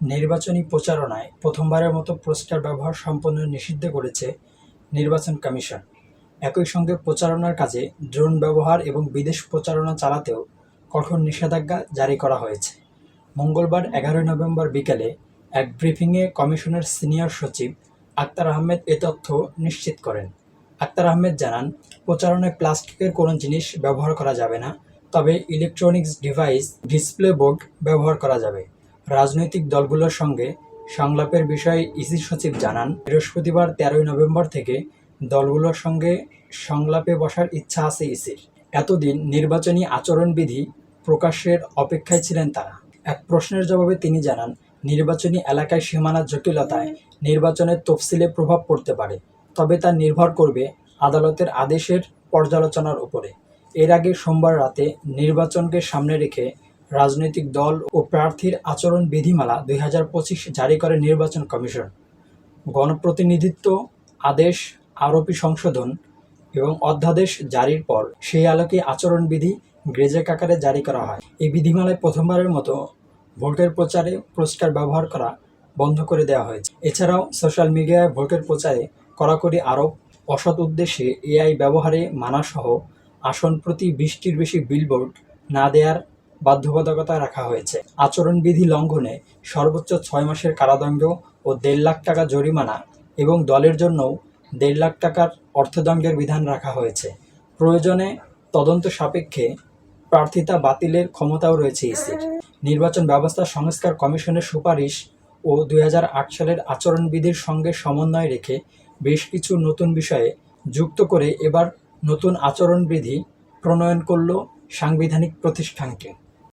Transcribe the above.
নির্বাচনী প্রচারণায় প্রথমবারের মতো পোস্টার ব্যবহার সম্পূর্ণ নিষিদ্ধ করেছে নির্বাচন কমিশন। একই সঙ্গে প্রচারণার কাজে ড্রোন ব্যবহার এবং বিদেশ প্রচারণা চালাতেও কঠোর নিষেধাজ্ঞা জারি করা হয়েছে। মঙ্গলবার এগারোই নভেম্বর বিকেলে এক ব্রিফিংয়ে কমিশনের সিনিয়র সচিব আক্তার আহমেদ এ তথ্য নিশ্চিত করেন। আক্তার আহমেদ জানান, প্রচারণায় প্লাস্টিকের কোনো জিনিস ব্যবহার করা যাবে না, তবে ইলেকট্রনিক্স ডিভাইস ডিসপ্লে বোর্ড ব্যবহার করা যাবে। রাজনৈতিক দলগুলোর সঙ্গে সংলাপের বিষয়ে ইসি সচিব জানান, বৃহস্পতিবার তেরোই নভেম্বর থেকে দলগুলোর সঙ্গে সংলাপে বসার ইচ্ছা আছে ইসির। এতদিন নির্বাচনী আচরণবিধি প্রকাশের অপেক্ষায় ছিলেন তারা। এক প্রশ্নের জবাবে তিনি জানান, নির্বাচনী এলাকায় সীমানার জটিলতায় নির্বাচনের তফসিলে প্রভাব পড়তে পারে, তবে তা নির্ভর করবে আদালতের আদেশের পর্যালোচনার উপরে। এর আগে সোমবার রাতে নির্বাচনকে সামনে রেখে রাজনৈতিক দল ও প্রার্থীর আচরণ বিধিমালা দুই হাজার পঁচিশ জারি করে নির্বাচন কমিশন। গণপ্রতিনিধিত্ব, আদেশ, আরোপি সংশোধন এবং অধ্যাদেশ জারির পর সেই আলোকে আচরণবিধি গ্রেজেক আকারে জারি করা হয়। এই বিধিমালায় প্রথমবারের মতো ভোটের প্রচারে পুরস্কার ব্যবহার করা বন্ধ করে দেওয়া হয়েছে। এছাড়াও সোশ্যাল মিডিয়ায় ভোটের প্রচারে কড়াকড়ি আরোপ, অসৎ উদ্দেশ্যে এআই ব্যবহারে মানাসহ আসন প্রতি বিশটির বেশি বিলবোর্ড না দেওয়ার বাধ্যবাধকতা রাখা হয়েছে। আচরণবিধি লঙ্ঘনে সর্বোচ্চ ছয় মাসের কারাদণ্ড ও দেড় লাখ টাকা জরিমানা এবং দলের জন্যও দেড় লাখ টাকার অর্থদণ্ডের বিধান রাখা হয়েছে। প্রয়োজনে তদন্ত সাপেক্ষে প্রার্থিতা বাতিলের ক্ষমতাও রয়েছে ইসির। নির্বাচন ব্যবস্থা সংস্কার কমিশনের সুপারিশ ও দু হাজার আট সালের আচরণবিধির সঙ্গে সমন্বয় রেখে বেশ কিছু নতুন বিষয়ে যুক্ত করে এবার নতুন আচরণবিধি প্রণয়ন করল সাংবিধানিক প্রতিষ্ঠানকে।